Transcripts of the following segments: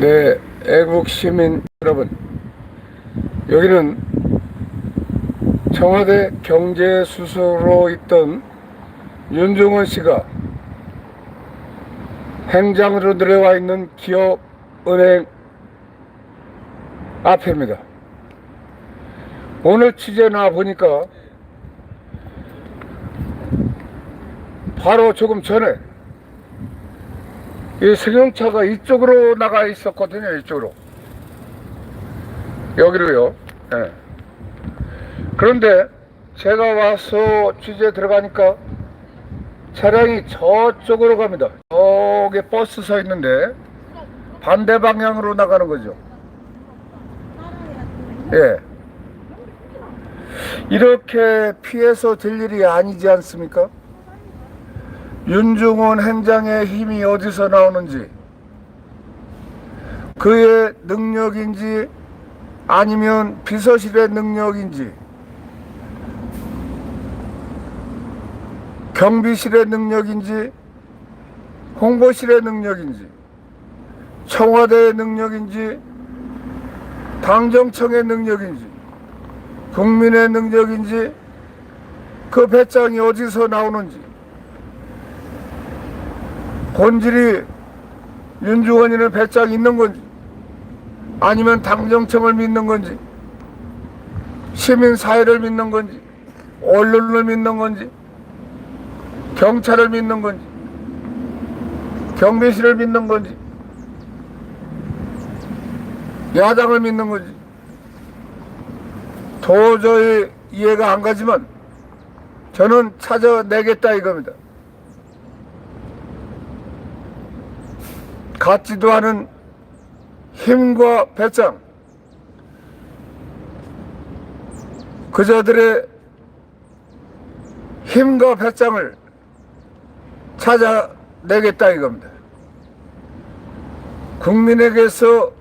네, 애국 시민 여러분, 여기는 청와대 경제수석으로 있던 윤종원 씨가 행장으로 내려와 있는 기업은행 앞입니다. 오늘 취재 나 보니까 바로 조금 전에 이 승용차가 이쪽으로 나가 있었거든요. 이쪽으로. 여기로요. 예. 그런데 제가 와서 취재 들어가니까 차량이 저쪽으로 갑니다. 저기 버스 서 있는데 반대 방향으로 나가는 거죠. 예. 이렇게 피해서 될 일이 아니지 않습니까? 윤중원 행장의 힘이 어디서 나오는지 그의 능력인지 아니면 비서실의 능력인지 경비실의 능력인지 홍보실의 능력인지 청와대의 능력인지 당정청의 능력인지 국민의 능력인지 그 배짱이 어디서 나오는지 본질이 윤주원이는 배짱 있는 건지 아니면 당정청을 믿는 건지 시민사회를 믿는 건지 언론을 믿는 건지 경찰을 믿는 건지 경비실을 믿는 건지 야당을 믿는 건지 도저히 이해가 안 가지만 저는 찾아내겠다 이겁니다. 같지도 않은 힘과 배짱 그자들의 힘과 배짱을 찾아내겠다 이겁니다. 국민에게서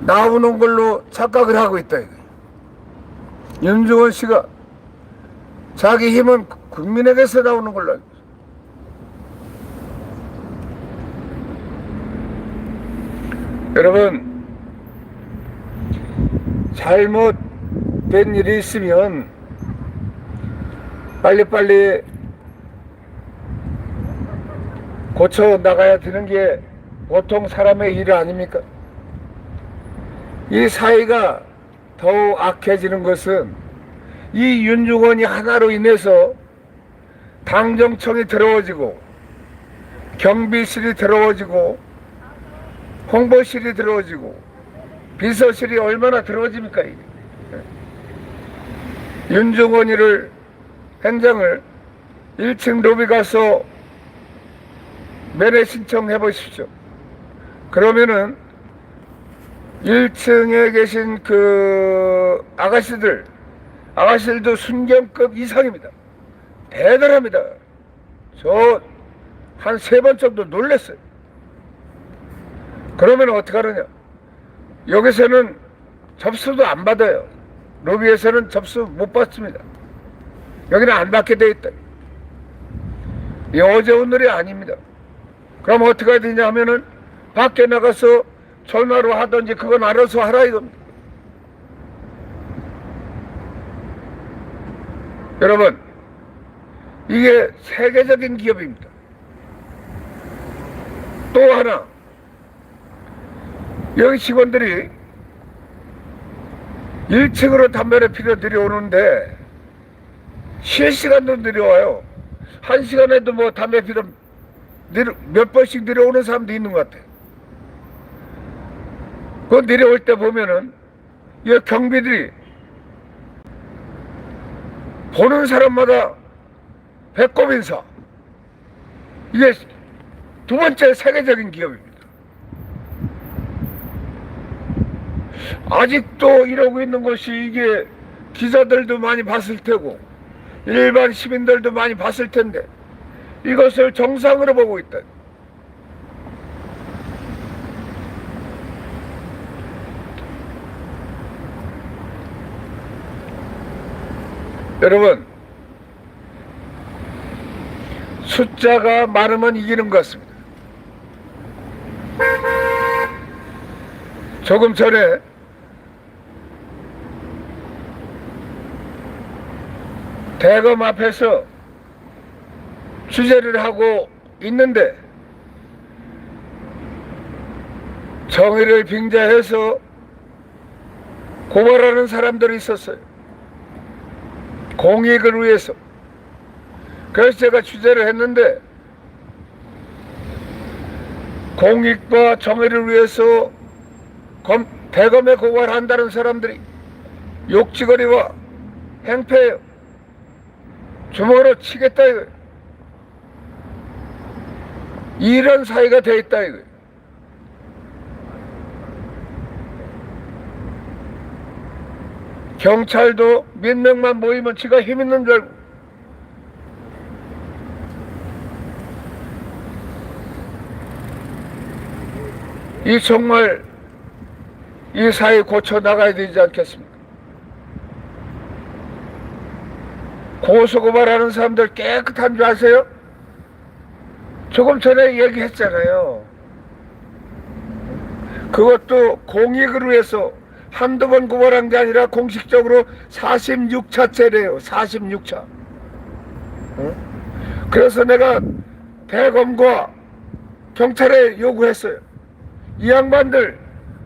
나오는 걸로 착각을 하고 있다 이거. 윤중원 씨가 자기 힘은 국민에게서 나오는 걸로 알고 있어요. 여러분 잘못된 일이 있으면 빨리빨리 고쳐 나가야 되는 게 보통 사람의 일 아닙니까? 이 사회가 더욱 악해지는 것은 이 윤중원이 하나로 인해서 당정청이 더러워지고 경비실이 더러워지고 홍보실이 더러워지고 비서실이 얼마나 더러워집니까 이게. 윤중원이를 행장을 1층 로비 가서 면회 신청해 보십시오. 그러면은 1층에 계신 그 아가씨들, 아가씨들도 순경급 이상입니다. 대단합니다. 저 한 세 번 정도 놀랬어요. 그러면 어떡하느냐? 여기서는 접수도 안 받아요. 로비에서는 접수 못 받습니다. 여기는 안 받게 돼 있다. 이 어제 오늘이 아닙니다. 그럼 어떻게 해야 되냐 하면은 밖에 나가서 전화로 하든지 그건 알아서 하라 이겁니다. 여러분, 이게 세계적인 기업입니다. 또 하나, 여기 직원들이 1층으로 담배를 피러 들여오는데 실시간도 내려와요. 한 시간에도 뭐 담배 피러 몇 번씩 내려오는 사람도 있는 것 같아. 그 내려올 때 보면은 이 경비들이 보는 사람마다 배꼽 인사. 이게 두 번째 세계적인 기업입니다. 아직도 이러고 있는 것이 이게 기자들도 많이 봤을 테고 일반 시민들도 많이 봤을 텐데 이것을 정상으로 보고 있다. 여러분 숫자가 많으면 이기는 것 같습니다. 조금 전에 대검 앞에서 취재를 하고 있는데 정의를 빙자해서 고발하는 사람들이 있었어요. 공익을 위해서. 그래서 제가 취재를 했는데 공익과 정의를 위해서 검, 대검에 고발한다는 사람들이 욕지거리와 행패예요. 주먹으로 치겠다 이거예요. 이런 사이가 돼 있다 이거예요. 경찰도 몇 명만 모이면 지가 힘 있는 줄 알고 이 정말 이 사회 고쳐 나가야 되지 않겠습니까? 고소고발하는 사람들 깨끗한 줄 아세요? 조금 전에 얘기했잖아요. 그것도 공익을 위해서 한두 번 고발한 게 아니라 공식적으로 46차째래요. 46차. 그래서 내가 대검과 경찰에 요구했어요. 이 양반들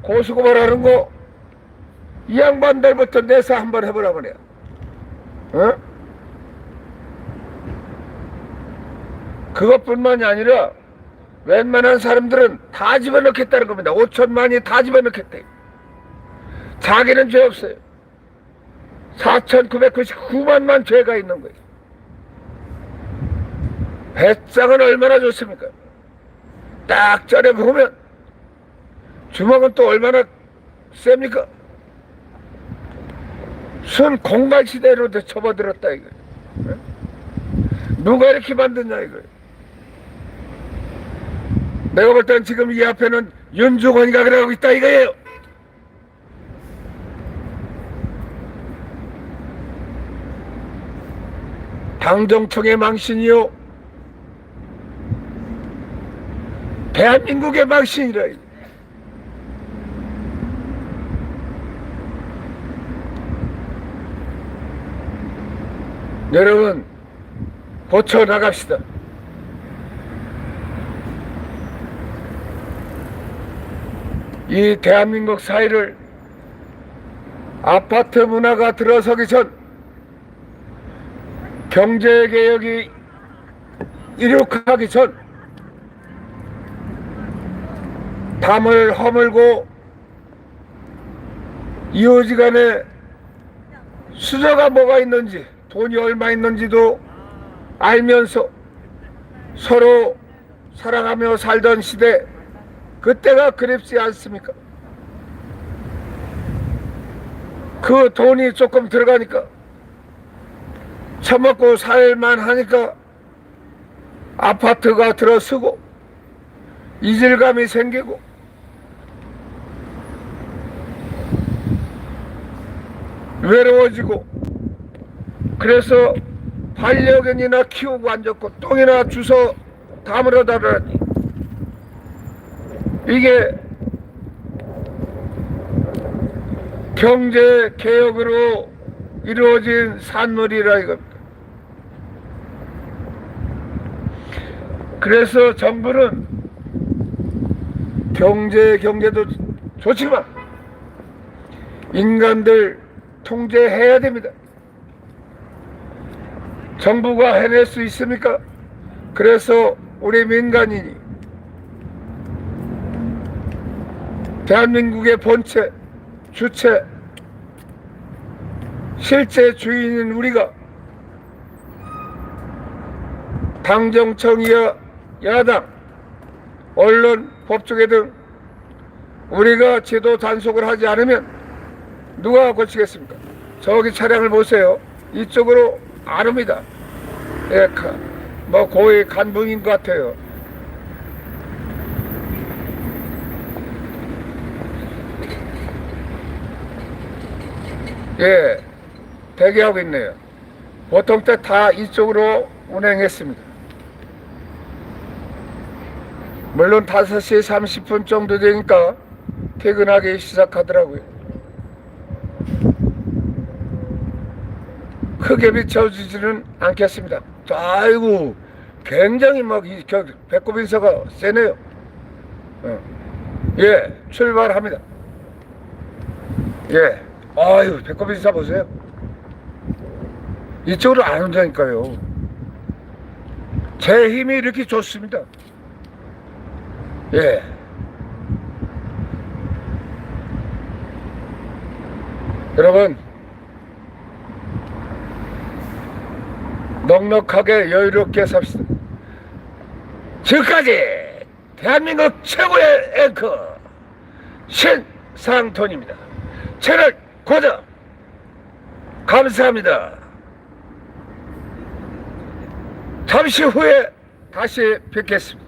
고소고발하는 거, 이 양반들부터 내사 한번 해보라 그래요. 어? 그것뿐만이 아니라 웬만한 사람들은 다 집어넣겠다는 겁니다. 5천만이 다 집어넣겠대. 자기는 죄 없어요. 4,999만만 죄가 있는 거예요. 배짱은 얼마나 좋습니까? 딱 전에 보면 주먹은 또 얼마나 셉니까? 순 공갈 시대로 접어들었다 이거. 누가 이렇게 만드냐 이거. 내가 볼 땐 지금 이 앞에는 윤중원이가 그러고 있다 이거예요. 당정청의 망신이요. 대한민국의 망신이라. 여러분 고쳐 나갑시다. 이 대한민국 사회를 아파트 문화가 들어서기 전 경제 개혁이 이룩하기 전 담을 허물고 이웃지간에 수저가 뭐가 있는지 돈이 얼마 있는지도 알면서 서로 사랑하며 살던 시대 그때가 그립지 않습니까? 그 돈이 조금 들어가니까 처먹고 살만 하니까 아파트가 들어서고 이질감이 생기고 외로워지고 그래서 반려견이나 키우고 앉았고 똥이나 주워 담으러 다르니 이게 경제 개혁으로 이루어진 산물이라 이겁니다. 그래서 정부는 경제 경제도 좋지만 인간들 통제해야 됩니다. 정부가 해낼 수 있습니까? 그래서 우리 민간인이 대한민국의 본체, 주체, 실제 주인인 우리가 당정청이야 야당, 언론, 법조계 등 우리가 제도 단속을 하지 않으면 누가 고치겠습니까? 저기 차량을 보세요. 이쪽으로 안 옵니다. 예, 가- 뭐 거의 간부인 것 같아요. 예, 대기하고 있네요. 보통 때 다 이쪽으로 운행했습니다. 물론 5시 30분 정도 되니까 퇴근하기 시작하더라고요. 크게 비춰지지는 않겠습니다. 아이고, 굉장히 막, 배꼽 인사가 세네요. 어. 예, 출발합니다. 예, 아유, 배꼽 인사 보세요. 이쪽으로 안 온다니까요. 제 힘이 이렇게 좋습니다. 예. 여러분, 넉넉하게 여유롭게 삽시다. 지금까지 대한민국 최고의 앵커 신상돈입니다. 채널 고정 감사합니다. 잠시 후에 다시 뵙겠습니다.